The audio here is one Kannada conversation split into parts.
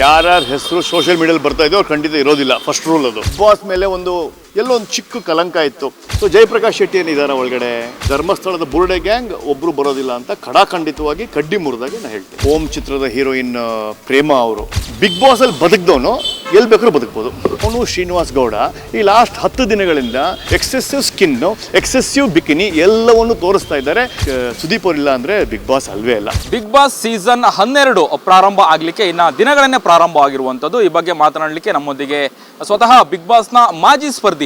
ಯಾರ್ಯಾರ ಹೆಸರು ಸೋಷಿಯಲ್ ಮೀಡಿಯಲ್ಲಿ ಬರ್ತಾ ಇದೆಯೋ ಖಂಡಿತ ಇರೋದಿಲ್ಲ. ಫಸ್ಟ್ ರೂಲ್ ಅದು. ಬಾಸ್ ಮೇಲೆ ಒಂದು ಎಲ್ಲೋ ಒಂದು ಚಿಕ್ಕ ಕಲಂಕ ಇತ್ತು. ಸೊ ಜಯಪ್ರಕಾಶ್ ಶೆಟ್ಟಿ ಏನಿದ್ದಾರೆ ಒಳಗಡೆ? ಧರ್ಮಸ್ಥಳದ ಬುರ್ಡೆ ಗ್ಯಾಂಗ್ ಒಬ್ರು ಬರೋದಿಲ್ಲ ಅಂತ ಖಡಾಖಂಡಿತವಾಗಿ ಕಡ್ಡಿ ಮುರಿದಾಗೆ ನಾ ಹೇಳ್ತೀನಿ. ಓಂ ಚಿತ್ರದ ಹೀರೋಯಿನ್ ಪ್ರೇಮ ಅವರು. ಬಿಗ್ ಬಾಸ್ ಅಲ್ಲಿ ಬದುಕ್ದವನು ಎಲ್ಲಿ ಬೇಕಾದ್ರೂ ಬದುಕ್ಬೋದು. ಅವನು ಶ್ರೀನಿವಾಸ್ ಗೌಡ. ಈ ಲಾಸ್ಟ್ ಹತ್ತು ದಿನಗಳಿಂದ ಎಕ್ಸೆಸಿವ್ ಸ್ಕಿನ್ ಎಕ್ಸೆಸಿವ್ ಬಿಕಿನಿ ಎಲ್ಲವನ್ನು ತೋರಿಸ್ತಾ ಇದ್ದಾರೆ. ಸುದೀಪ್ ಅವರಿಲ್ಲ ಅಂದ್ರೆ ಬಿಗ್ ಬಾಸ್ ಅಲ್ವೇ ಅಲ್ಲ ಬಿಗ್ ಬಾಸ್ ಸೀಸನ್ ಹನ್ನೆರಡು ಪ್ರಾರಂಭ ಆಗಲಿಕ್ಕೆ ಇನ್ನ ದಿನಗಳನ್ನೇ ಪ್ರಾರಂಭ ಆಗಿರುವಂತದ್ದು ಈ ಬಗ್ಗೆ ಮಾತನಾಡಲಿಕ್ಕೆ ನಮ್ಮೊಂದಿಗೆ ಸ್ವತಃ ಬಿಗ್ ಬಾಸ್ನ ಮಾಜಿ ಸ್ಪರ್ಧಿ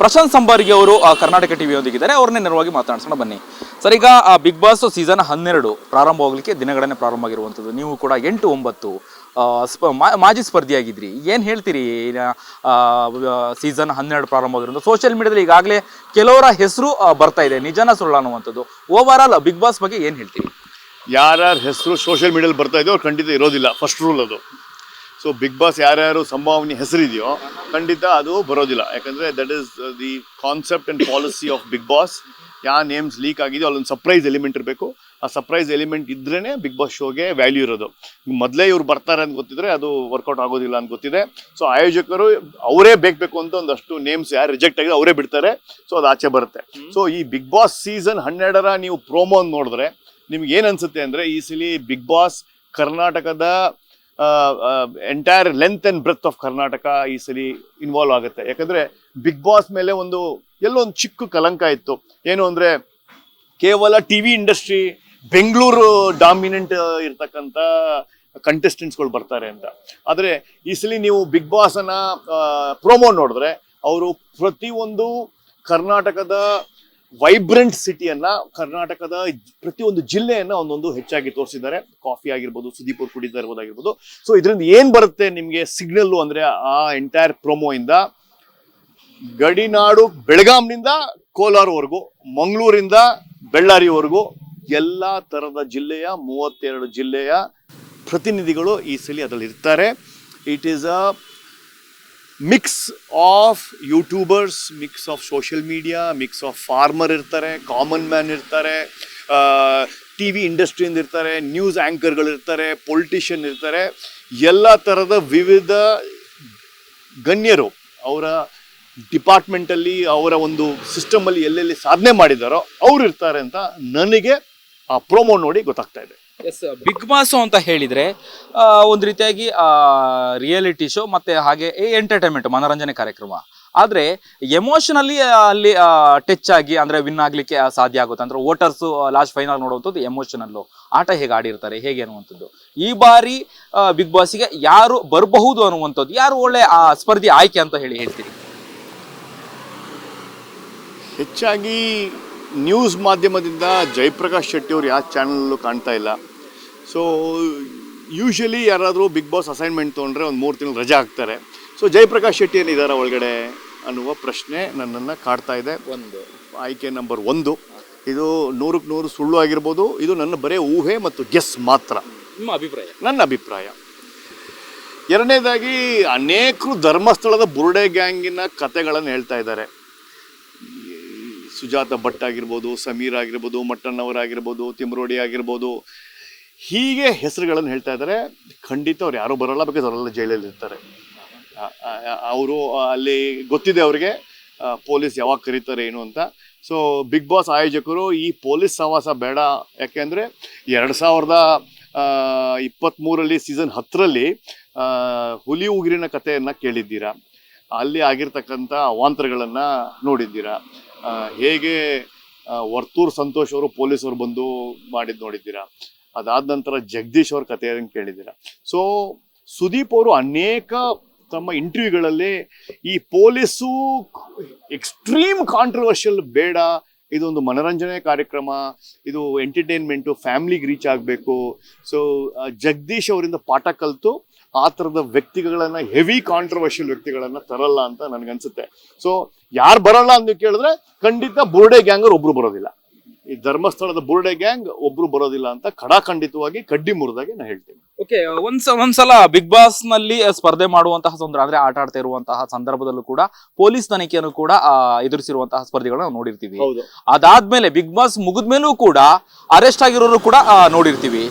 ಪ್ರಶಾಂತ್ ಸಂಬಾರಿಗೆ ಅವರು ಕರ್ನಾಟಕ ಟಿವಿಯೊಂದಿಗಿದ್ದಾರೆ ಅವ್ರನ್ನೇ ನೇರವಾಗಿ ಮಾತಾಡ್ಸೋಣ ಬನ್ನಿ. ಸರ್, ಈಗ ಬಿಗ್ ಬಾಸ್ ಸೀಸನ್ ಹನ್ನೆರಡು ಪ್ರಾರಂಭವಾಗಲಿಕ್ಕೆ ದಿನಗಳನ್ನೇ ಪ್ರಾರಂಭ ಆಗಿರುವಂಥದ್ದು ನೀವು ಕೂಡ ಎಂಟು, ಒಂಬತ್ತು ಸ್ಪ ಮಾಜಿ ಸ್ಪರ್ಧಿಯಾಗಿದ್ರಿ ಏನು ಹೇಳ್ತೀರಿ? ಸೀಸನ್ ಹನ್ನೆರಡು ಪ್ರಾರಂಭ ಆಗಿರೋದು ಸೋಷಿಯಲ್ ಮೀಡಿಯಾದಲ್ಲಿ ಈಗಾಗಲೇ ಕೆಲವರ ಹೆಸರು ಬರ್ತಾ ಇದೆ. ನಿಜನ ಸುಳ್ಳ ಅನ್ನುವಂಥದ್ದು. ಓವರ್ ಆಲ್ ಬಿಗ್ ಬಾಸ್ ಬಗ್ಗೆ ಏನು ಹೇಳ್ತೀರಿ? ಯಾರ್ಯಾರ ಹೆಸರು ಸೋಷಿಯಲ್ ಮೀಡಿಯಲ್ಲಿ ಬರ್ತಾ ಇದೆ ಅವ್ರು ಖಂಡಿತ ಇರೋದಿಲ್ಲ. ಫಸ್ಟ್ ರೂಲ್ ಅದು. ಸೊ ಬಿಗ್ ಬಾಸ್ ಯಾರ್ಯಾರು ಸಂಭಾವನೆ ಹೆಸರಿದೆಯೋ, ಖಂಡಿತ ಅದು ಬರೋದಿಲ್ಲ. ಯಾಕಂದರೆ that is the concept and policy of Bigg Boss ಯಾವ ನೇಮ್ಸ್ ಲೀಕ್ ಆಗಿದೆಯೋ, ಅಲ್ಲೊಂದು ಸರ್ಪ್ರೈಸ್ ಎಲಿಮೆಂಟ್ ಇರಬೇಕು. ಆ ಸರ್ಪ್ರೈಸ್ ಎಲಿಮೆಂಟ್ ಇದ್ರೇ ಬಿಗ್ ಬಾಸ್ ಶೋಗೆ ವ್ಯಾಲ್ಯೂ ಇರೋದು. ಮೊದಲೇ ಇವ್ರು ಬರ್ತಾರೆ ಅಂತ ಗೊತ್ತಿದ್ರೆ ಅದು ವರ್ಕೌಟ್ ಆಗೋದಿಲ್ಲ ಅಂತ ಗೊತ್ತಿದೆ. ಸೊ ಆಯೋಜಕರು ಅವರೇ ಬೇಕು ಅಂತ ಒಂದಷ್ಟು ನೇಮ್ಸ್ ಯಾರು ರಿಜೆಕ್ಟ್ ಆಗಿದೆ ಅವರೇ ಬಿಡ್ತಾರೆ. ಸೊ ಅದು ಆಚೆ ಬರುತ್ತೆ. ಸೊ ಈ ಬಿಗ್ ಬಾಸ್ ಸೀಸನ್ ಹನ್ನೆರಡರ ನೀವು ಪ್ರೋಮೋ ನೋಡಿದ್ರೆ ನಿಮ್ಗೆ ಏನು ಅನ್ಸುತ್ತೆ ಅಂದ್ರೆ ಈ ಸಲ ಬಿಗ್ ಬಾಸ್ ಕರ್ನಾಟಕದ entire length and breath of Karnataka ಈ ಸಲಿ ಇನ್ವಾಲ್ವ್ ಆಗುತ್ತೆ. ಯಾಕಂದ್ರೆ ಬಿಗ್ ಬಾಸ್ ಮೇಲೆ ಒಂದು ಎಲ್ಲೋ ಒಂದು ಚಿಕ್ಕ ಕಲಂಕ ಇತ್ತು. ಏನು ಅಂದ್ರೆ ಕೇವಲ T V industry Bengaluru dominant ಇರ್ತಕ್ಕಂಥ ಕಂಟೆಸ್ಟೆಂಟ್ಸ್ಗಳು ಬರ್ತಾರೆ ಅಂತ. ಆದರೆ ಈ ಸಲ ನೀವು ಬಿಗ್ ಬಾಸ್ ಅನ್ನ ಪ್ರೋಮೋ ನೋಡಿದ್ರೆ, ಅವರು ಪ್ರತಿಯೊಂದು ಕರ್ನಾಟಕದ ವೈಬ್ರೆಂಟ್ ಸಿಟಿಯನ್ನ ಕರ್ನಾಟಕದ ಪ್ರತಿಯೊಂದು ಜಿಲ್ಲೆಯನ್ನ ಒಂದೊಂದು ಹೆಚ್ಚಾಗಿ ತೋರಿಸಿದ್ದಾರೆ. ಕಾಫಿ ಆಗಿರ್ಬೋದು ಸುದೀಪುರ್ ಅವ್ರು ಕುಡಿತಾ ಇರ್ಬೋದಾಗಿರ್ಬೋದು. ಸೊ ಇದರಿಂದ ಏನ್ ಬರುತ್ತೆ ನಿಮ್ಗೆ ಸಿಗ್ನಲ್ಲು ಅಂದ್ರೆ ಆ ಎಂಟೈರ್ ಪ್ರೊಮೋ ಇಂದ? ಗಡಿನಾಡು, ಬೆಳಗಾಂನಿಂದ ಕೋಲಾರವರೆಗೂ, ಮಂಗಳೂರಿಂದ ಬೆಳ್ಳಾರಿವರೆಗೂ ಎಲ್ಲ ತರದ ಜಿಲ್ಲೆಯ ಮೂವತ್ತೆರಡು ಜಿಲ್ಲೆಯ ಪ್ರತಿನಿಧಿಗಳು ಈ ಸಲ ಅದರಲ್ಲಿ ಇರ್ತಾರೆ it is a mix of youtubers mix of social media mix of farmer ಇರ್ತಾರೆ ಕಾಮನ್ ಮ್ಯಾನ್ ಇರ್ತಾರೆ ಟಿ ವಿ ಇಂಡಸ್ಟ್ರಿಯಿಂದ ಇರ್ತಾರೆ ನ್ಯೂಸ್ ಆ್ಯಂಕರ್ಗಳಿರ್ತಾರೆ ಪೊಲಿಟಿಷಿಯನ್ ಇರ್ತಾರೆ, ಎಲ್ಲ ಥರದ ವಿವಿಧ ಗಣ್ಯರು ಅವರ ಡಿಪಾರ್ಟ್ಮೆಂಟಲ್ಲಿ ಅವರ ಒಂದು ಸಿಸ್ಟಮಲ್ಲಿ ಎಲ್ಲೆಲ್ಲಿ ಸಾಧನೆ ಮಾಡಿದಾರೋ ಅವ್ರು ಇರ್ತಾರೆ ಅಂತ ನನಗೆ ಆ ಪ್ರೋಮೋ ನೋಡಿ ಗೊತ್ತಾಗ್ತಾ ಇದೆ. ಎಸ್ ಬಿಗ್ ಬಾಸ್ ಅಂತ ಹೇಳಿದ್ರೆ ಒಂದು ರೀತಿಯಾಗಿ ರಿಯಾಲಿಟಿ ಶೋ ಮತ್ತೆ ಹಾಗೆ ಎಂಟರ್ಟೈನ್ಮೆಂಟ್ ಮನೋರಂಜನೆ ಕಾರ್ಯಕ್ರಮ. ಆದರೆ ಎಮೋಷನಲಿ ಅಲ್ಲಿ ಟಚ್ ಆಗಿ ಅಂದ್ರೆ ವಿನ್ ಆಗಲಿಕ್ಕೆ ಆ, ಸಾಧ್ಯ ಆಗುತ್ತೆ. ಅಂದ್ರೆ ವೋಟರ್ಸ್ ಲಾಸ್ಟ್ ಫೈನಲ್ ನೋಡುವಂಥದ್ದು ಎಮೋಷನಲ್ಲು ಆಟ ಹೇಗೆ ಆಡಿರ್ತಾರೆ ಹೇಗೆ ಅನ್ನುವಂಥದ್ದು. ಈ ಬಾರಿ ಬಿಗ್ ಬಾಸ್ಗೆ ಯಾರು ಬರಬಹುದು ಅನ್ನುವಂಥದ್ದು ಯಾರು ಒಳ್ಳೆ ಆ ಸ್ಪರ್ಧಿ ಆಯ್ಕೆ ಅಂತ ಹೇಳಿ ಹೇಳ್ತೀರಿ? ಹೆಚ್ಚಾಗಿ ನ್ಯೂಸ್ ಮಾಧ್ಯಮದಿಂದ ಜಯಪ್ರಕಾಶ್ ಶೆಟ್ಟಿ ಅವ್ರು ಯಾವ ಚಾನಲಲ್ಲೂ ಕಾಣ್ತಾ ಇಲ್ಲ. ಸೊ ಯೂಶಲಿ ಯಾರಾದರೂ ಬಿಗ್ ಬಾಸ್ ಅಸೈನ್ಮೆಂಟ್ ತೊಗೊಂಡ್ರೆ ಒಂದು ಮೂರು ತಿಂಗಳು ರಜಾ ಹಾಕ್ತಾರೆ. ಸೊ ಜಯಪ್ರಕಾಶ್ ಶೆಟ್ಟಿ ಏನಿದ್ದಾರೆ ಒಳಗಡೆ ಅನ್ನುವ ಪ್ರಶ್ನೆ ನನ್ನನ್ನು ಕಾಡ್ತಾ ಇದೆ. ಒಂದು. ಆಯ್ಕೆ ನಂಬರ್ ಒಂದು. ಇದು ನೂರಕ್ಕೆ ನೂರು ಸುಳ್ಳು ಆಗಿರ್ಬೋದು. ಇದು ನನ್ನ ಬರೇ ಊಹೆ ಮತ್ತು ಗೆಸ್ ಮಾತ್ರ. ನಿಮ್ಮ ಅಭಿಪ್ರಾಯ? ನನ್ನ ಅಭಿಪ್ರಾಯ. ಎರಡನೇದಾಗಿ ಅನೇಕರು ಧರ್ಮಸ್ಥಳದ ಬುರುಡೆ ಗ್ಯಾಂಗಿನ ಕತೆಗಳನ್ನು ಹೇಳ್ತಾ ಇದ್ದಾರೆ. ಸುಜಾತ ಭಟ್ ಆಗಿರ್ಬೋದು ಸಮೀರ್ ಆಗಿರ್ಬೋದು ಮಟ್ಟಣ್ಣವರಾಗಿರ್ಬೋದು ತಿಮ್ರೋಡಿ ಆಗಿರ್ಬೋದು ಹೀಗೆ ಹೆಸರುಗಳನ್ನು ಹೇಳ್ತಾ ಇದ್ದಾರೆ. ಖಂಡಿತ ಅವ್ರು ಯಾರೂ ಬರಲ್ಲ ಬೇಕಾದ್ರೆ ಅವರೆಲ್ಲ ಜೈಲಲ್ಲಿ ಇರ್ತಾರೆ. ಅವರು ಅಲ್ಲಿ ಗೊತ್ತಿದೆ ಅವರಿಗೆ ಪೊಲೀಸ್ ಯಾವಾಗ ಕರೀತಾರೆ ಏನು ಅಂತ. ಸೊ ಬಿಗ್ ಬಾಸ್ ಆಯೋಜಕರು ಈ ಪೊಲೀಸ್ ಸಹವಾಸ ಬೇಡ. ಯಾಕೆಂದರೆ ಎರಡು ಸಾವಿರದ ಇಪ್ಪತ್ತ್ಮೂರಲ್ಲಿ ಸೀಸನ್ ಹತ್ತರಲ್ಲಿ ಹುಲಿ ಉಗಿರಿನ ಕಥೆಯನ್ನು ಕೇಳಿದ್ದೀರಾ? ಅಲ್ಲಿ ಆಗಿರ್ತಕ್ಕಂಥ ಅವಾಂತರಗಳನ್ನು ನೋಡಿದ್ದೀರಾ? ಹೇಗೆ ವರ್ತೂರ್ ಸಂತೋಷ್ ಅವರು ಪೊಲೀಸರು ಬಂದು ಮಾಡಿದ್ದು ನೋಡಿದ್ದೀರಾ? ಅದಾದ ನಂತರ ಜಗದೀಶ್ ಅವ್ರ ಕಥೆಯನ್ನು ಕೇಳಿದ್ದೀರಾ. ಸೊ ಸುದೀಪ್ ಅವರು ಅನೇಕ ತಮ್ಮ ಇಂಟರ್ವ್ಯೂಗಳಲ್ಲಿ ಈ ಪೊಲೀಸು ಎಕ್ಸ್ಟ್ರೀಮ್ ಕಾಂಟ್ರವರ್ಷಿಯಲ್ ಬೇಡ, ಇದೊಂದು ಮನರಂಜನೆ ಕಾರ್ಯಕ್ರಮ, ಇದು ಎಂಟರ್ಟೈನ್ಮೆಂಟು ಫ್ಯಾಮಿಲಿಗೆ ರೀಚ್ ಆಗಬೇಕು. ಸೊ ಜಗದೀಶ್ ಅವರಿಂದ ಪಾಠ ಕಲಿತು ಆ ಥರದ ವ್ಯಕ್ತಿಗಳನ್ನ ಹೆವಿ ಕಾಂಟ್ರವರ್ಷಿಯಲ್ ವ್ಯಕ್ತಿಗಳನ್ನು ತರಲ್ಲ ಅಂತ ನನಗನ್ಸುತ್ತೆ. ಸೊ ಯಾರು ಬರಲ್ಲ ಅಂತ ಕೇಳಿದ್ರೆ ಖಂಡಿತ ಬುರ್ಡೆ ಗ್ಯಾಂಗರ್ ಒಬ್ರು ಬರೋದಿಲ್ಲ. ಈ ಧರ್ಮಸ್ಥಳದ ಬುರ್ಡೆ ಗ್ಯಾಂಗ್ ಒಬ್ರು ಬರೋದಿಲ್ಲ ಅಂತ ಖಡಾಖಂಡಿತವಾಗಿ ಕಡ್ಡಿ ಮುರಿದಾಗೆ ನಾನು ಹೇಳ್ತೀನಿ. ಓಕೆ ಒಂದ್ಸ ಒಂದ್ಸಲ ಬಿಗ್ ಬಾಸ್ನಲ್ಲಿ ಸ್ಪರ್ಧೆ ಮಾಡುವಂತಹ ತೊಂದರೆ ಅಂದ್ರೆ ಆಟ ಆಡ್ತಾ ಇರುವಂತಹ ಸಂದರ್ಭದಲ್ಲೂ ಕೂಡ ಪೊಲೀಸ್ ತನಿಖೆಯನ್ನು ಕೂಡ ಎದುರಿಸಿರುವಂತಹ ಸ್ಪರ್ಧಿಗಳನ್ನ ನಾವು ನೋಡಿರ್ತೀವಿ ಅದಾದ್ಮೇಲೆ ಬಿಗ್ ಬಾಸ್ ಮುಗಿದ್ಮೇಲೂ ಕೂಡ ಅರೆಸ್ಟ್ ಆಗಿರೋರು ಕೂಡ ಆ, ನೋಡಿರ್ತೀವಿ.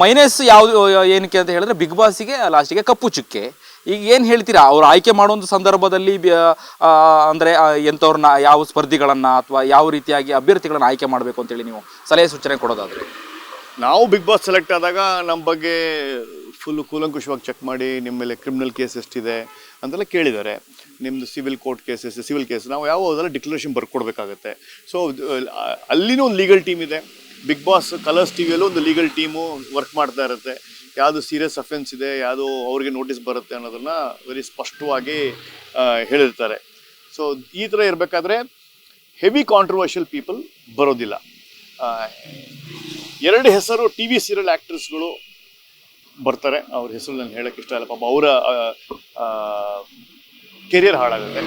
ಮೈನಸ್ ಯಾವ್ದು ಏನಕ್ಕೆ ಅಂತ ಹೇಳಿದ್ರೆ ಬಿಗ್ ಬಾಸ್ಗೆ ಲಾಸ್ಟಿಗೆ ಕಪ್ಪು ಚುಕ್ಕೆ. ಈಗ ಏನ್ ಹೇಳ್ತೀರಾ? ಅವ್ರು ಆಯ್ಕೆ ಮಾಡುವಂತ ಸಂದರ್ಭದಲ್ಲಿ ಅಂದ್ರೆ ಎಂತವ್ರನ್ನ ಯಾವ ಸ್ಪರ್ಧಿಗಳನ್ನ ಅಥವಾ ಯಾವ ರೀತಿಯಾಗಿ ಅಭ್ಯರ್ಥಿಗಳನ್ನ ಆಯ್ಕೆ ಮಾಡಬೇಕು ಅಂತೇಳಿ ನೀವು ಸಲಹೆ ಸೂಚನೆ ಕೊಡೋದಾದ್ರೆ. ನಾವು ಬಿಗ್ ಬಾಸ್ ಸೆಲೆಕ್ಟ್ ಆದಾಗ ನಮ್ಮ ಬಗ್ಗೆ ಫುಲ್ ಕೂಲಂಕುಷವಾಗಿ ಚೆಕ್ ಮಾಡಿ ನಿಮ್ಮ ಮೇಲೆ ಕ್ರಿಮಿನಲ್ ಕೇಸ್ ಎಷ್ಟಿದೆ ಅಂತೆಲ್ಲ ಕೇಳಿದ್ದಾರೆ. ನಿಮ್ಮದು civil court cases civil case ನಾವು ಯಾವ ಅದೆಲ್ಲ ಡಿಕ್ಲರೇಷನ್ ಬರ್ಕೊಡ್ಬೇಕಾಗತ್ತೆ. ಸೊ ಅಲ್ಲಿನೂ ಒಂದು ಲೀಗಲ್ ಟೀಮ್ ಇದೆ. ಬಿಗ್ ಬಾಸ್ ಕಲರ್ಸ್ ಟಿ ವಿಯಲ್ಲೂ ಒಂದು ಲೀಗಲ್ ಟೀಮು ವರ್ಕ್ ಮಾಡ್ತಾ ಇರುತ್ತೆ. ಯಾವುದು ಸೀರಿಯಸ್ ಅಫೆನ್ಸ್ ಇದೆ, ಯಾವುದು ಅವ್ರಿಗೆ ನೋಟಿಸ್ ಬರುತ್ತೆ ಅನ್ನೋದನ್ನು ವೆರಿ ಸ್ಪಷ್ಟವಾಗಿ ಹೇಳಿರ್ತಾರೆ. ಸೊ ಈ ಥರ ಇರಬೇಕಾದ್ರೆ ಹೆವಿ ಕಾಂಟ್ರವರ್ಷಿಯಲ್ ಪೀಪಲ್ ಬರೋದಿಲ್ಲ. ಎರಡು ಹೆಸರು ಟಿ ವಿ ಸೀರಿಯಲ್ ಆ್ಯಕ್ಟರ್ಸ್ಗಳು ಬರ್ತಾರೆ. ಅವ್ರ ಹೆಸರು ನಾನು ಹೇಳಕ್ಕೆ ಇಷ್ಟ ಇಲ್ಲ. ಪಾಪ ಅವರ ಕೆರಿಯರ್ ಹಾಳಾಗುತ್ತೆ.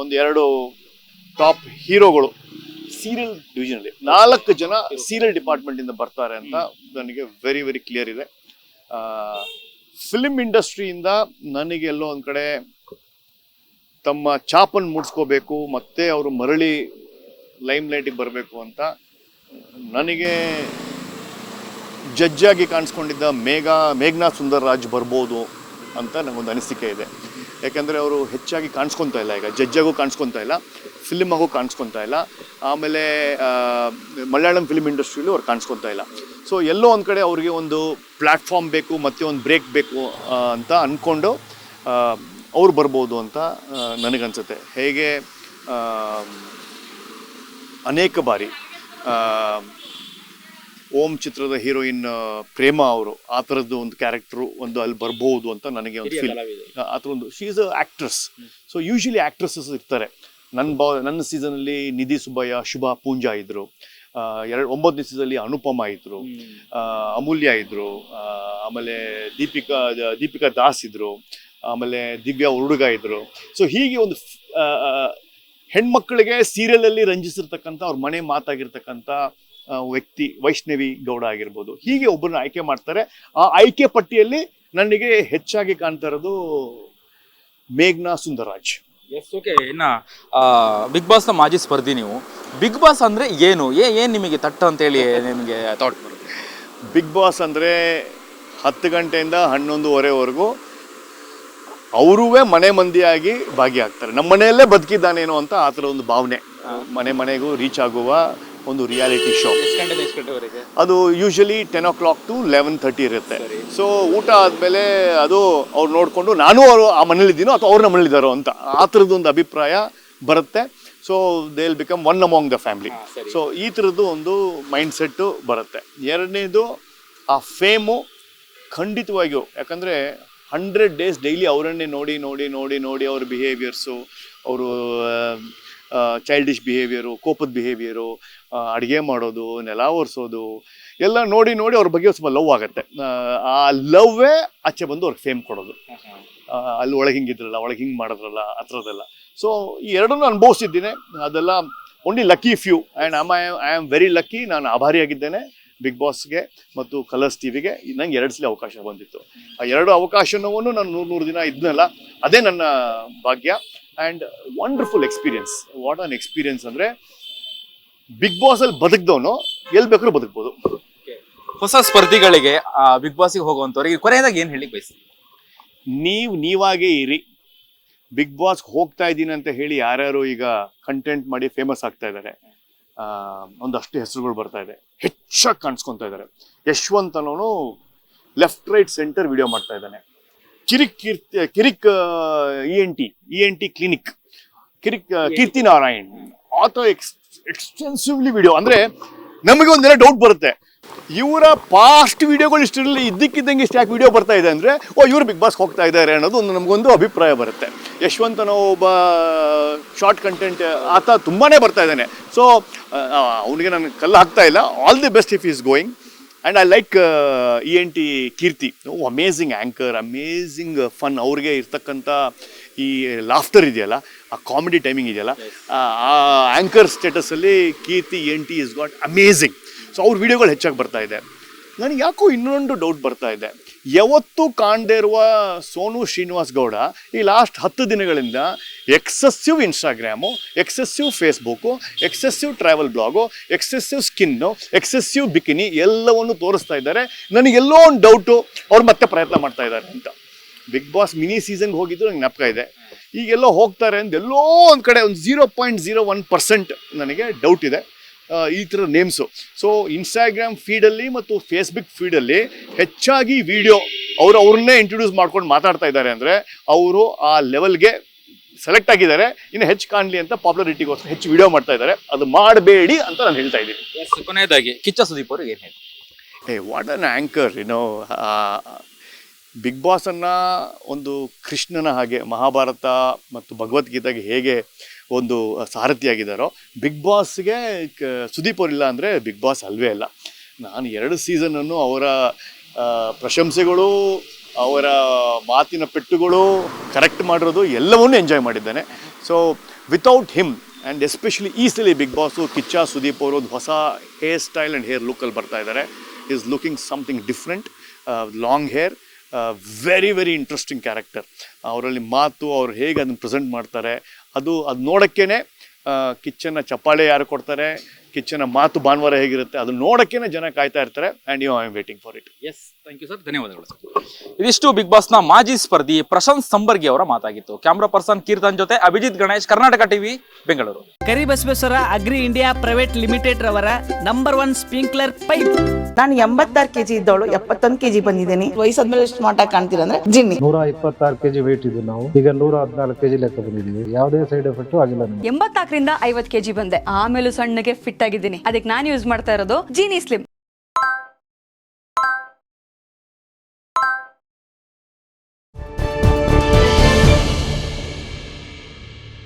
ಒಂದು ಎರಡು ಟಾಪ್ ಹೀರೋಗಳು ಸೀರಿಯಲ್ ಡಿವಿಷನಲ್ಲಿ ನಾಲ್ಕು ಜನ ಸೀರಿಯಲ್ ಡಿಪಾರ್ಟ್ಮೆಂಟಿಂದ ಬರ್ತಾರೆ ಅಂತ ನನಗೆ ವೆರಿ ವೆರಿ ಕ್ಲಿಯರ್ ಇದೆ. ಫಿಲ್ಮ್ ಇಂಡಸ್ಟ್ರಿಯಿಂದ ನನಗೆ ಎಲ್ಲೋ ಒಂದು ಕಡೆ ತಮ್ಮ ಚಾಪನ್ನು ಮೂಡಿಸ್ಕೋಬೇಕು, ಮತ್ತೆ ಅವರು ಮರಳಿ ಲೈಮ್ ಲೈಟಿಗೆ ಬರಬೇಕು ಅಂತ ನನಗೆ ಜಜ್ಜಾಗಿ ಕಾಣಿಸ್ಕೊಂಡಿದ್ದ ಮೇಘ, ಮೇಘನಾ ಸುಂದರ್ ರಾಜ್ ಬರ್ಬೋದು ಅಂತ ನನಗೊಂದು ಅನಿಸಿಕೆ ಇದೆ. ಯಾಕೆಂದರೆ ಅವರು ಹೆಚ್ಚಾಗಿ ಕಾಣಿಸ್ಕೊತಾ ಇಲ್ಲ ಈಗ. ಜಜ್ಜಾಗೂ ಕಾಣಿಸ್ಕೊತಾ ಇಲ್ಲ ಫಿಲ್ಮಾಗೂ ಕಾಣಿಸ್ಕೊತಾ ಇಲ್ಲ. ಆಮೇಲೆ ಮಲಯಾಳಂ ಫಿಲ್ಮ್ ಇಂಡಸ್ಟ್ರಿಯಲ್ಲೂ ಅವ್ರು ಕಾಣಿಸ್ಕೊತಾ ಇಲ್ಲ. ಸೊ ಎಲ್ಲೋ ಒಂದು ಕಡೆ ಅವ್ರಿಗೆ ಒಂದು ಪ್ಲ್ಯಾಟ್ಫಾರ್ಮ್ ಬೇಕು, ಮತ್ತೆ ಒಂದು ಬ್ರೇಕ್ ಬೇಕು ಅಂತ ಅಂದ್ಕೊಂಡು ಅವ್ರು ಬರ್ಬೋದು ಅಂತ ನನಗನ್ಸುತ್ತೆ. ಹೇಗೆ ಅನೇಕ ಬಾರಿ ಓಂ ಚಿತ್ರದ ಹೀರೋಯಿನ್ ಪ್ರೇಮ ಅವರು ಆ ಥರದ್ದು ಒಂದು ಕ್ಯಾರೆಕ್ಟ್ರು ಒಂದು ಅಲ್ಲಿ ಬರ್ಬೋದು ಅಂತ ನನಗೆ ಒಂದು ಫೀಲ್ ಆ ಥರ ಒಂದು she is a actress so usually actresses ಇರ್ತಾರೆ. ನನ್ನ ಬಾ ನನ್ನ ಸೀಸನಲ್ಲಿ ನಿಧಿ ಸುಬ್ಬಯ್ಯ ಶುಭಾ ಪೂಂಜಾ ಇದ್ರು. ಎರಡು ಒಂಬತ್ತನೇ ಸೀಸನಲ್ಲಿ ಅನುಪಮ ಇದ್ರು. ಆ, ಅಮೂಲ್ಯ ಇದ್ರು. ಆಮೇಲೆ ದೀಪಿಕಾ ದೀಪಿಕಾ ದಾಸ್ ಇದ್ರು. ಆಮೇಲೆ ದಿವ್ಯಾ ಹುಡುಗ ಇದ್ರು. ಸೊ ಹೀಗೆ ಒಂದು ಫ್- ಸೀರಿಯಲ್ ಅಲ್ಲಿ ಹೆಣ್ಮಕ್ಳಿಗೆ ಸೀರಿಯಲಲ್ಲಿ ರಂಜಿಸಿರ್ತಕ್ಕಂಥ ಅವ್ರ ಮನೆ ಮಾತಾಗಿರ್ತಕ್ಕಂಥ ವ್ಯಕ್ತಿ ವೈಷ್ಣವಿ ಗೌಡ ಆಗಿರ್ಬೋದು. ಹೀಗೆ ಒಬ್ಬರನ್ನ ಆಯ್ಕೆ ಮಾಡ್ತಾರೆ. ಆ ಆಯ್ಕೆ ಪಟ್ಟಿಯಲ್ಲಿ ನನಗೆ ಹೆಚ್ಚಾಗಿ ಕಾಣ್ತಾ ಇರೋದು ಮೇಘ್ನಾ ಸುಂದರಾಜ್ ಎಸ್ ಓಕೆ ಇನ್ನ ಬಿಗ್ ಬಾಸ್ನ ಮಾಜಿ ಸ್ಪರ್ಧಿ ನೀವು. ಬಿಗ್ ಬಾಸ್ ಅಂದ್ರೆ ಏನು? ಏ ಏನ್ ನಿಮಗೆ ತಟ್ಟ ಅಂತೇಳಿ ನಿಮಗೆ ಥಾಟ್ ಬಿಗ್ ಬಾಸ್ ಅಂದರೆ ಹತ್ತು ಗಂಟೆಯಿಂದ ಹನ್ನೊಂದುವರೆವರೆಗೂ ಅವರೂ ಮನೆ ಮಂದಿಯಾಗಿ ಭಾಗಿಯಾಗ್ತಾರೆ. ನಮ್ಮ ಮನೆಯಲ್ಲೇ ಬದುಕಿದ್ದಾನೇನೋ ಅಂತ ಆ ಥರ ಒಂದು ಭಾವನೆ. ಮನೆ ಮನೆಗೂ ರೀಚ್ ಆಗುವ ಒಂದು ರಿಯಾಲಿಟಿ ಶೋ. ಅದು usually ten o'clock to eleven thirty ಇರುತ್ತೆ. ಸೊ ಊಟ ಆದಮೇಲೆ ಅದು ಅವ್ರು ನೋಡಿಕೊಂಡು ನಾನು ಅವರು ಆ ಮನೇಲಿದ್ದೀನೋ ಅಥವಾ ಅವ್ರ ಮನೇಲಿದ್ದಾರೋ ಅಂತ. ಆ ಥರದ್ದು ಒಂದು ಅಭಿಪ್ರಾಯ ಬರುತ್ತೆ. So they will become one among the family so ಈ ಥರದ್ದು ಒಂದು ಮೈಂಡ್ ಸೆಟ್ಟು ಬರುತ್ತೆ. ಎರಡನೇದು ಆ ಫೇಮು ಖಂಡಿತವಾಗಿಯೂ ಯಾಕಂದರೆ ಹಂಡ್ರೆಡ್ ಡೇಸ್ ಡೈಲಿ ಅವರನ್ನೇ ನೋಡಿ ನೋಡಿ ನೋಡಿ ನೋಡಿ ಅವ್ರ ಬಿಹೇವಿಯರ್ಸು ಅವರು ಚೈಲ್ಡಿಶ್ ಬಿಹೇವಿಯರು ಕೋಪದ ಬಿಹೇವಿಯರು ಅಡುಗೆ ಮಾಡೋದು ನೆಲ ಒರೆಸೋದು ಎಲ್ಲ ನೋಡಿ ನೋಡಿ ಅವ್ರ ಬಗ್ಗೆ ಸ್ವಲ್ಪ ಲವ್ ಆಗುತ್ತೆ. ಆ, ಲವ್ವೇ ಆಚೆ ಬಂದು ಅವ್ರಿಗೆ ಫೇಮ್ ಕೊಡೋದು. ಅಲ್ಲಿ ಒಳಗೆ ಹಿಂಗಿದ್ರಲ್ಲ ಒಳಗೆ ಹಿಂಗೆ ಮಾಡಿದ್ರಲ್ಲ ಆ ಸೊ ಈ ಎರಡನ್ನೂ ಅನುಭವಿಸಿದ್ದೀನಿ. ಅದೆಲ್ಲ only lucky few and am I am very lucky ನಾನು ಆಭಾರಿಯಾಗಿದ್ದೇನೆ. ಬಿಗ್ ಬಾಸ್ಗೆ ಮತ್ತು ಕಲರ್ಸ್ ಟಿವಿಗೆ ನಂಗೆ ಎರಡು ಸಲ ಅವಕಾಶ ಬಂದಿತ್ತು. ಆ ಎರಡು ಅವಕಾಶನೂ ನಾನು ನೂರು ನೂರು ದಿನ ಇದ್ನಲ್ಲ ಅದೇ ನನ್ನ ಭಾಗ್ಯ. And wonderful experience what an experience ಅಂದರೆ ಬಿಗ್ ಬಾಸಲ್ಲಿ ಬದುಕ್ದವನು ಎಲ್ಲಿ ಬೇಕಾದ್ರೂ ಬದುಕ್ಬೋದು. ಹೊಸ ಸ್ಪರ್ಧಿಗಳಿಗೆ ಬಿಗ್ ಬಾಸ್ಗೆ ಹೋಗುವಂಥವ್ರಿಗೆ ಕೊನೆಯದಾಗ ಏನು ಹೇಳಿ ಬಯಸ್ತೀವಿ ನೀವು ನೀವಾಗೇ ಇರಿ. ಬಿಗ್ ಬಾಸ್ಗೆ ಹೋಗ್ತಾ ಇದ್ದೀನಿ ಅಂತ ಹೇಳಿ ಯಾರ್ಯಾರು ಈಗ ಕಂಟೆಂಟ್ ಮಾಡಿ ಫೇಮಸ್ ಆಗ್ತಾ ಇದ್ದಾರೆ? ಆ, ಒಂದಷ್ಟು ಹೆಸರುಗಳು ಬರ್ತಾ ಇದೆ. ಹೆಚ್ಚಾಗಿ ಕಾಣಿಸ್ಕೊತಾ ಇದ್ದಾರೆ. ಯಶವಂತ್ ಅನ್ನೋನು ಲೆಫ್ಟ್ ರೈಟ್ ಸೆಂಟರ್ ವಿಡಿಯೋ ಮಾಡ್ತಾ ಇದ್ದಾನೆ. Kirik Keerthi Kirik E N T E N T clinic Kirik Keerthi Narayan. ಆತ ಎಕ್ಸ್ ಎಕ್ಸ್ಟೆನ್ಸಿವ್ಲಿ ವಿಡಿಯೋ ಅಂದ್ರೆ ನಮಗೆ ಒಂದೆಲ್ಲ ಡೌಟ್ ಬರುತ್ತೆ. ಇವರ ಪಾಸ್ಟ್ ವಿಡಿಯೋಗಳು ಇಷ್ಟರಲ್ಲಿ ಇದ್ದಕ್ಕಿದ್ದಂಗೆ ಇಷ್ಟು ಯಾಕೆ ವಿಡಿಯೋ ಬರ್ತಾ ಇದೆ ಅಂದರೆ, ಓ, ಇವರು ಬಿಗ್ ಬಾಸ್ ಹೋಗ್ತಾ ಇದ್ದಾರೆ ಅನ್ನೋದು ಒಂದು ನಮಗೊಂದು ಅಭಿಪ್ರಾಯ ಬರುತ್ತೆ. ಯಶವಂತ್ ಅನ್ನೋ ಒಬ್ಬ ಶಾರ್ಟ್ ಕಂಟೆಂಟ್ ಆತ ತುಂಬಾ ಬರ್ತಾ ಇದ್ದಾನೆ. ಸೊ ಅವನಿಗೆ ನಾನು ಕಲ್ಲು ಹಾಕ್ತಾ ಇಲ್ಲ. All the best if is going and I like E N T Keerthi. Amazing anchor amazing fun ಅವ್ರಿಗೆ ಇರ್ತಕ್ಕಂಥ ಈ ಲಾಫ್ಟರ್ ಇದೆಯಲ್ಲ, ಆ ಕಾಮಿಡಿ ಟೈಮಿಂಗ್ ಇದೆಯಲ್ಲ, ಆ anchor ಸ್ಟೇಟಸಲ್ಲಿ Keerthi N T is got amazing so ಅವ್ರ ವಿಡಿಯೋಗಳು ಹೆಚ್ಚಾಗಿ ಬರ್ತಾ ಇದೆ. ನನಗೆ ಯಾಕೋ ಇನ್ನೊಂದು ಡೌಟ್ ಬರ್ತಾ ಇದೆ. ಯಾವತ್ತೂ ಕಾಣದೇ ಇರುವ ಸೋನು ಶ್ರೀನಿವಾಸ್ ಗೌಡ ಈ ಲಾಸ್ಟ್ ಹತ್ತು ದಿನಗಳಿಂದ excessive Instagram excessive Facebook excessive travel blog excessive skin excessive bikini ಎಲ್ಲವನ್ನು ತೋರಿಸ್ತಾ ಇದ್ದಾರೆ. ನನಗೆಲ್ಲೋ ಒಂದು ಡೌಟು ಅವ್ರು ಮತ್ತೆ ಪ್ರಯತ್ನ ಮಾಡ್ತಾ ಇದ್ದಾರೆ ಅಂತ. ಬಿಗ್ ಬಾಸ್ ಮಿನಿ ಸೀಸನ್ಗೆ ಹೋಗಿದ್ದು ನನಗೆ ನೆಪಕ ಇದೆ. ಈಗೆಲ್ಲೋ ಹೋಗ್ತಾರೆ ಅಂತ ಎಲ್ಲೋ ಒಂದು ಕಡೆ ಒಂದು zero point zero one percent ನನಗೆ ಡೌಟ್ ಇದೆ. ಈ ಥರ ನೇಮ್ಸು ಸೊ ಇನ್ಸ್ಟಾಗ್ರಾಮ್ ಫೀಡಲ್ಲಿ ಮತ್ತು ಫೇಸ್ಬುಕ್ ಫೀಡಲ್ಲಿ ಹೆಚ್ಚಾಗಿ ವಿಡಿಯೋ ಅವರು ಅವ್ರನ್ನೇ ಇಂಟ್ರೊಡ್ಯೂಸ್ ಮಾಡ್ಕೊಂಡು ಮಾತಾಡ್ತಾ ಇದ್ದಾರೆ ಅಂದರೆ ಅವರು ಆ ಲೆವೆಲ್ಗೆ ಸೆಲೆಕ್ಟ್ ಆಗಿದ್ದಾರೆ. ಇನ್ನು ಹೆಚ್ಚು ಕಾಣಲಿ ಅಂತ ಪಾಪ್ಯುಲಾರಿಟಿಗೋಸ್ಕರ ಹೆಚ್ಚು ವಿಡಿಯೋ ಮಾಡ್ತಾ ಇದ್ದಾರೆ. ಅದು ಮಾಡಬೇಡಿ ಅಂತ ನಾನು ಹೇಳ್ತಾ ಇದ್ದೀನಿ. ಕೊನೆಯದಾಗಿ ಕಿಚ್ಚ ಸುದೀಪ್ ಅವರು ಏನು ಹೇಳಿ ಏ ವಾಟ್ ಅನ್ ಆ್ಯಂಕರ್ ಏನೋ ಬಿಗ್ ಬಾಸನ್ನು ಒಂದು ಕೃಷ್ಣನ ಹಾಗೆ ಮಹಾಭಾರತ ಮತ್ತು ಭಗವದ್ಗೀತೆಗೆ ಹೇಗೆ ಒಂದು ಸಾರಥಿಯಾಗಿದ್ದಾರೋ, ಬಿಗ್ ಬಾಸ್ಗೆ ಸುದೀಪ್ ಅವರಿಲ್ಲ ಅಂದರೆ ಬಿಗ್ ಬಾಸ್ ಅಲ್ವೇ ಅಲ್ಲ. ನಾನು ಎರಡು ಸೀಸನನ್ನು ಅವರ ಪ್ರಶಂಸೆಗಳು, ಅವರ ಮಾತಿನ ಪೆಟ್ಟುಗಳು, ಕರೆಕ್ಟ್ ಮಾಡಿರೋದು ಎಲ್ಲವನ್ನೂ ಎಂಜಾಯ್ ಮಾಡಿದ್ದೇನೆ. So without him and especially ಈ ಬಿಗ್ ಬಾಸು, ಕಿಚ್ಚ, ಸುದೀಪ್ ಅವರು ಒಂದು ಹೊಸ ಹೇರ್ ಸ್ಟೈಲ್ ಆ್ಯಂಡ್ ಹೇರ್ ಲುಕ್ಕಲ್ಲಿ ಬರ್ತಾ ಇದ್ದಾರೆ. Is looking something different long hair very very interesting character ಅವರಲ್ಲಿ ಮಾತು, ಅವ್ರು ಹೇಗೆ ಅದನ್ನು ಪ್ರೆಸೆಂಟ್ ಮಾಡ್ತಾರೆ ಅದು ಅದು ನೋಡೋಕ್ಕೇ ಕಿಚನ್ನ ಚಪ್ಪಾಳೆ ಯಾರು ಕೊಡ್ತಾರೆ ಕಿಚ್ಚನ ಮಾತು ಭಾನುವಾರ ಹೇಗಿರುತ್ತೆ ಅದು ನೋಡೋಕ್ಕೇನೆ ಜನ ಕಾಯ್ತಾ ಇರ್ತಾರೆ and you I am waiting for it yes thank you sir ಧನ್ಯವಾದಗಳು ಸರ್ ಇದಿಷ್ಟು ಬಿಗ್ ಬಾಸ್ನ ಮಾಜಿ ಸ್ಪರ್ಧಿ ಪ್ರಶಾಂತ್ ಸಂಬರ್ಗಿ ಅವರ ಮಾತಾಗಿತ್ತು. ಕ್ಯಾಮ್ರಾ ಪರ್ಸನ್ ಕೀರ್ತನ್ ಜೊತೆ Abhijit Ganesh Karnataka TV Bengaluru. Karibasaveshwara agri India private limited ರವರ ನಂಬರ್ ಒನ್ ಸ್ಪ್ರಿಂಕ್ಲರ್ ಪೈಪ್. ನಾನು ಎಂಬತ್ತಾರು ಕೆಜಿ ಇದ್ದವಳು ಎಪ್ಪತ್ತೊಂದು ಕೆಜಿ ಬಂದಿದ್ದೀನಿ. ವಯಸ್ಸಾದ್ಮೇಲೆ ಎಷ್ಟು ಆಗಿ ಕಾಣ್ತೀರ ಅಂದ್ರೆ ಜಿನ್ನಿ. ನೂರ ಇಪ್ಪತ್ತಾರು ಕೆಜಿ ವೇಟ್ ಇದ್ದು ನಾವು. ಈಗ ನೂರ ಹದಿನಾಲ್ಕು ಕೆಜಿ ಲೆಕ್ಕ ಬಂದಿದ್ದೀವಿ. ಯಾವುದೇ ಸೈಡ್ ಎಫೆಕ್ಟ್ ಆಗಿಲ್ಲ ಎಂಬತ್ನಾಲ್ಕರಿಂದ ಐವತ್ ಕೆಜಿ ಬಂದೆ. ಆಮೇಲೆ ಸಣ್ಣಗೆ ಫಿಟ್ ಆಗಿದ್ದೀನಿ ಅದಕ್ಕೆ ನಾನು ಯೂಸ್ ಮಾಡ್ತಾ ಇರೋದು ಜೀನಿ ಸ್ಲಿಮ್